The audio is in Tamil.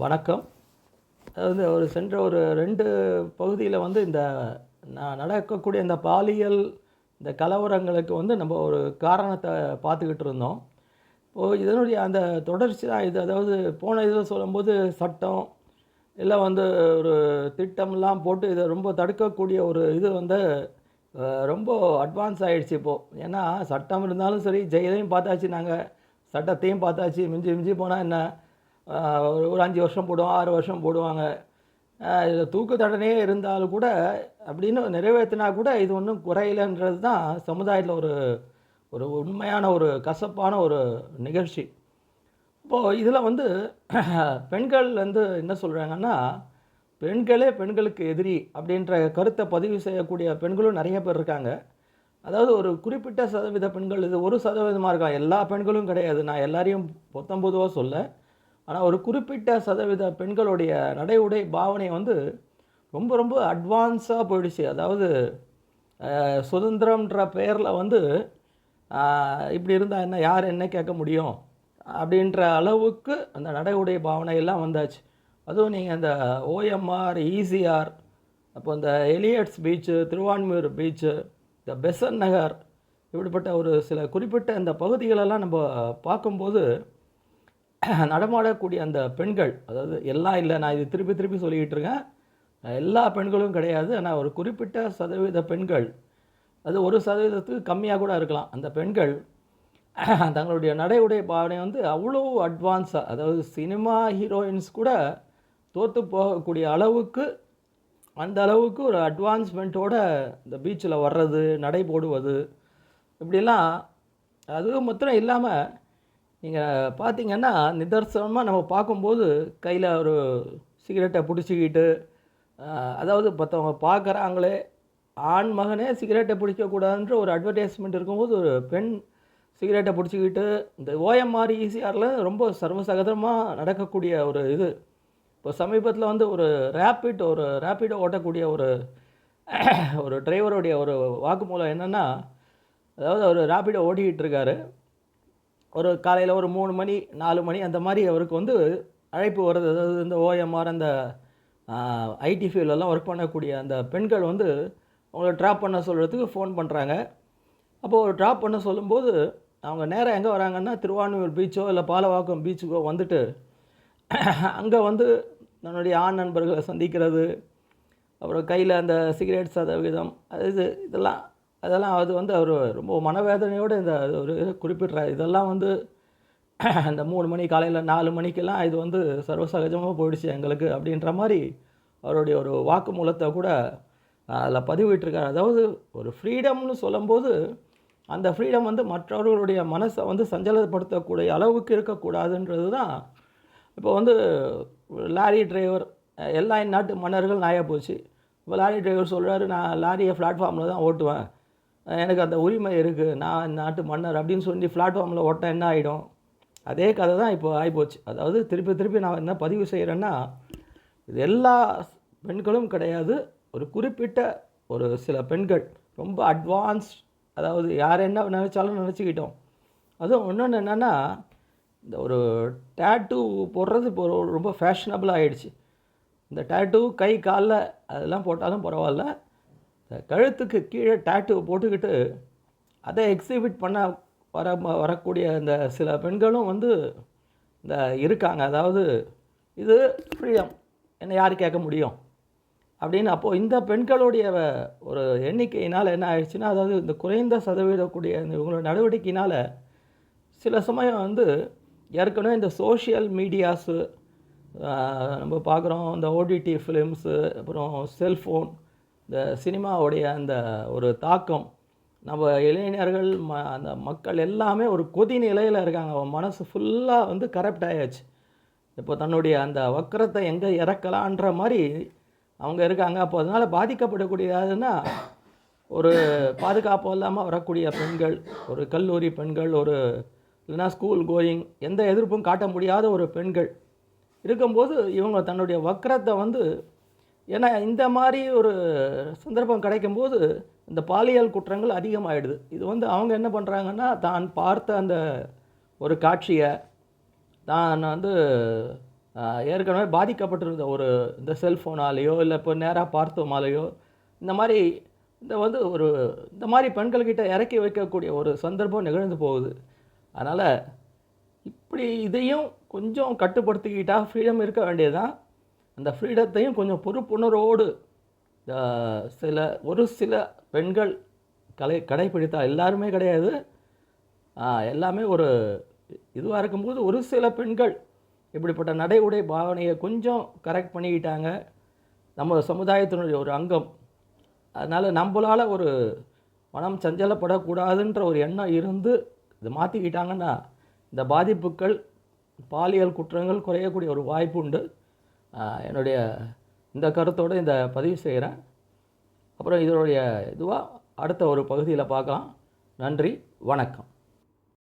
வணக்கம். அதாவது ஒரு சென்ற ஒரு ரெண்டு பகுதியில் வந்து இந்த நடக்கக்கூடிய இந்த பாலியல் இந்த கலவரங்களுக்கு வந்து நம்ம ஒரு காரணத்தை பார்த்துக்கிட்டு இருந்தோம். இப்போது இதனுடைய அந்த தொடர்ச்சி தான் இது. அதாவது போன இதில் சொல்லும்போது சட்டம் இல்லை வந்து ஒரு திட்டம்லாம் போட்டு இதை ரொம்ப தடுக்கக்கூடிய ஒரு இது வந்து ரொம்ப அட்வான்ஸ் ஆகிடுச்சு இப்போது ஏன்னா சட்டம் இருந்தாலும் சரி ஜெயிலையும் பார்த்தாச்சு நாங்கள் சட்டத்தையும் பார்த்தாச்சு மிஞ்சி மிஞ்சி போனால் என்ன? ஒரு ஒரு அஞ்சு வருஷம் போடுவோம் ஆறு வருஷம் போடுவாங்க. இதில் தூக்கு தண்டனையே இருந்தாலும் கூட அப்படின்னு நிறைவேற்றினா கூட இது ஒன்றும் குறையிலன்றது தான் சமுதாயத்தில் ஒரு ஒரு உண்மையான ஒரு கசப்பான ஒரு நிகழ்ச்சி. இப்போது இதில் வந்து பெண்கள் வந்து என்ன சொல்கிறாங்கன்னா பெண்களே பெண்களுக்கு எதிரி அப்படின்ற கருத்தை பதிவு செய்யக்கூடிய பெண்களும் நிறைய பேர் இருக்காங்க. அதாவது ஒரு குறிப்பிட்ட சதவீத பெண்கள் இது ஒரு சதவீதமாக இருக்கலாம். எல்லா பெண்களும் கிடையாது. நான் எல்லாரையும் பொத்தம் பொதுவாக சொல்ல ஆனால் ஒரு குறிப்பிட்ட சதவீத பெண்களுடைய நடை உடை பாவனை வந்து ரொம்ப ரொம்ப அட்வான்ஸாக போயிடுச்சு. அதாவது சுதந்திரம்ன்ற பெயரில் வந்து இப்படி இருந்தால் என்ன யார் என்ன கேட்க முடியும்? அப்படின்ற அளவுக்கு அந்த நடை உடை பாவனையெல்லாம் வந்தாச்சு. அதுவும் நீங்கள் அந்த ஓஎம்ஆர் ஈசிஆர் அப்போ இந்த எலியட்ஸ் பீச்சு திருவான்மியூர் பீச்சு இந்த பெசன் நகர் இப்படிப்பட்ட ஒரு சில குறிப்பிட்ட இந்த பகுதிகளெல்லாம் நம்ம பார்க்கும்போது நடமாடக்கூடிய அந்த பெண்கள் அதாவது எல்லாம் இல்லை நான் இது திருப்பி திருப்பி சொல்லிக்கிட்டு இருக்கேன். எல்லா பெண்களும் கிடையாது. ஆனால் ஒரு குறிப்பிட்ட சதவீத பெண்கள் அது ஒரு சதவீதத்துக்கு கம்மியாக கூட இருக்கலாம். அந்த பெண்கள் தங்களுடைய நடை உடை பாவனை வந்து அவ்வளோ அட்வான்ஸாக அதாவது சினிமா ஹீரோயின்ஸ் கூட தோற்று போகக்கூடிய அளவுக்கு அந்த அளவுக்கு ஒரு அட்வான்ஸ்மெண்ட்டோட இந்த பீச்சில் வர்றது நடை போடுவது இப்படிலாம் அதுவும் மாத்திரம் இல்லாமல் நீங்கள் பார்த்தீங்கன்னா நிதர்சனமாக நம்ம பார்க்கும்போது கையில் ஒரு சிகரெட்டை பிடிச்சிக்கிட்டு அதாவது மற்றவங்க பார்க்குறாங்களே ஆண் மகனே சிகரெட்டை பிடிக்கக்கூடாதுன்ற ஒரு அட்வர்டைஸ்மெண்ட் இருக்கும்போது ஒரு பெண் சிகரெட்டை பிடிச்சிக்கிட்டு இந்த ஓஎம்ஆர் ஈசிஆரில் ரொம்ப சர்வசகதமாக நடக்கக்கூடிய ஒரு இது. இப்போ சமீபத்தில் வந்து ஒரு ரேப்பிட் ஒரு ரேப்பிடோ ஓட்டக்கூடிய ஒரு ஒரு டிரைவருடைய ஒரு வாக்குமூலம் என்னென்னா அதாவது அவர் ரேப்பிடோ ஓட்டிக்கிட்டு இருக்காரு. ஒரு காலையில் ஒரு மூணு மணி நாலு மணி அந்த மாதிரி அவருக்கு வந்து அழைப்பு வருது. அதாவது இந்த ஓஎம்ஆர் அந்த ஐடி ஃபீல்டெல்லாம் ஒர்க் பண்ணக்கூடிய அந்த பெண்கள் வந்து அவங்கள ட்ராப் பண்ண சொல்கிறதுக்கு ஃபோன் பண்ணுறாங்க அப்போது ஒரு ட்ராப் பண்ண சொல்லும்போது அவங்க நேராக எங்கே வராங்கன்னா திருவான்மையூர் பீச்சோ இல்லை பாலவாக்கம் பீச்சுக்கோ வந்துட்டு அங்கே வந்து தன்னுடைய ஆண் நண்பர்களை சந்திக்கிறது அப்புறம் கையில் அந்த சிகரெட் சதவீதம் அது இது இதெல்லாம் அதெல்லாம் அது வந்து அவர் ரொம்ப மனவேதனையோடு இந்த ஒரு குறிப்பிட்றார். இதெல்லாம் வந்து அந்த மூணு மணி காலையில் நாலு மணிக்கெல்லாம் இது வந்து சர்வசகஜமாக போயிடுச்சு எங்களுக்கு அப்படின்ற மாதிரி அவருடைய ஒரு வாக்குமூலத்தை கூட அதில் பதிவிட்டிருக்காரு. அதாவது ஒரு ஃப்ரீடம்னு சொல்லும்போது அந்த ஃப்ரீடம் வந்து மற்றவர்களுடைய மனசை வந்து சஞ்சலப்படுத்தக்கூடிய அளவுக்கு இருக்கக்கூடாதுன்றது தான் இப்போ வந்து லாரி டிரைவர் எல்லா நாட்டு மன்னர்கள் நாயாக போச்சு. இப்போ லாரி டிரைவர் சொல்கிறாரு நான் லாரியை பிளாட்ஃபார்மில் தான் ஓட்டுவேன். எனக்கு அந்த உரிமை இருக்குது நான் இந்த நாட்டு மன்னர் அப்படின்னு சொல்லி பிளாட்ஃபார்மில் ஓட்ட என்ன ஆகிடும் அதே கதை தான் இப்போ ஆகிப்போச்சு அதாவது திருப்பி திருப்பி நான் என்ன பதிவு செய்கிறேன்னா இது எல்லா பெண்களும் கிடையாது. ஒரு குறிப்பிட்ட ஒரு சில பெண்கள் ரொம்ப அட்வான்ஸ் அதாவது யார் என்ன நினச்சாலும் நினச்சிக்கிட்டோம். அதுவும் இன்னொன்று என்னென்னா இந்த ஒரு டேட்டூ போடுறது இப்போ ரொம்ப ஃபேஷனபிள் ஆகிடுச்சு இந்த டேட்டூ கை காலில் அதெல்லாம் போட்டாலும் பரவாயில்ல. இந்த கழுத்துக்கு கீழே டேட்டு போட்டுக்கிட்டு அதை எக்ஸிபிட் பண்ண வர வரக்கூடிய இந்த சில பெண்களும் வந்து இந்த இருக்காங்க. அதாவது இது ஃப்ரீடம் என்ன யார் கேட்க முடியும்? அப்படின்னு அப்போது இந்த பெண்களுடைய ஒரு எண்ணிக்கையினால் என்ன ஆயிடுச்சுன்னா அதாவது இந்த குறைந்த சதவீதக்கூடிய கூடிய இவங்களோட நடவடிக்கையினால் சில சமயம் வந்து ஏற்கனவே இந்த சோஷியல் மீடியாஸு நம்ம பார்க்குறோம். இந்த ஓடிடி ஃபிலிம்ஸு அப்புறம் செல்ஃபோன் இந்த சினிமாவுடைய அந்த ஒரு தாக்கம் நம்ம இளைஞர்கள் ம அந்த மக்கள் எல்லாமே ஒரு கொதி நிலையில் இருக்காங்க. அவன் மனசு ஃபுல்லாக வந்து கரப்ட் ஆயாச்சு இப்போ தன்னுடைய அந்த வக்கரத்தை எங்கே இறக்கலான்ற மாதிரி அவங்க இருக்காங்க. அப்போ அதனால் பாதிக்கப்படக்கூடியதுன்னா ஒரு பாதுகாப்பு இல்லாமல் வரக்கூடிய பெண்கள் ஒரு கல்லூரி பெண்கள் ஒரு இல்லைன்னா ஸ்கூல் கோயிங் எந்த எதிர்ப்பும் காட்ட முடியாத ஒரு பெண்கள் இருக்கும்போது இவங்க தன்னுடைய வக்கரத்தை வந்து ஏன்னா இந்த மாதிரி ஒரு சந்தர்ப்பம் கிடைக்கும்போது இந்த பாலியல் குற்றங்கள் அதிகமாகிடுது இது வந்து அவங்க என்ன பண்ணுறாங்கன்னா தான் பார்த்த அந்த ஒரு காட்சியை தான் வந்து ஏற்கனவே பாதிக்கப்பட்டிருந்த ஒரு இந்த செல்ஃபோனாலேயோ இல்லை இப்போ நேராக பார்த்தோமாலேயோ இந்த மாதிரி இந்த வந்து ஒரு இந்த மாதிரி பெண்கள்கிட்ட இறக்கி வைக்கக்கூடிய ஒரு சந்தர்ப்பம் நிகழ்ந்து போகுது. அதனால் இப்படி இதையும் கொஞ்சம் கட்டுப்படுத்திக்கிட்டால் ஃப்ரீடம் இருக்க வேண்டியது தான் அந்த ஃப்ரீடத்தையும் கொஞ்சம் பொறுப்புணர்வோடு சில ஒரு சில பெண்கள் கலை கடைப்பிடித்தால் எல்லாருமே கிடையாது. எல்லாமே ஒரு இதுவாக இருக்கும்போது ஒரு சில பெண்கள் இப்படிப்பட்ட நடை உடை பாவனையை கொஞ்சம் கரெக்ட் பண்ணிக்கிட்டாங்க. நம்ம சமுதாயத்தினுடைய ஒரு அங்கம். அதனால் நம்மளால் ஒரு மனம் சஞ்சலப்படக்கூடாதுன்ற ஒரு எண்ணம் இருந்து இதை மாற்றிக்கிட்டாங்கன்னா இந்த பாதிப்புகள் பாலியல் குற்றங்கள் குறையக்கூடிய ஒரு வாய்ப்பு உண்டு. என்னுடைய இந்த கருத்தோடு இந்த பதிவு செய்கிறேன். அப்புறம் இதனுடைய இதுவாக அடுத்த ஒரு பகுதியில் பார்க்கலாம். நன்றி வணக்கம்.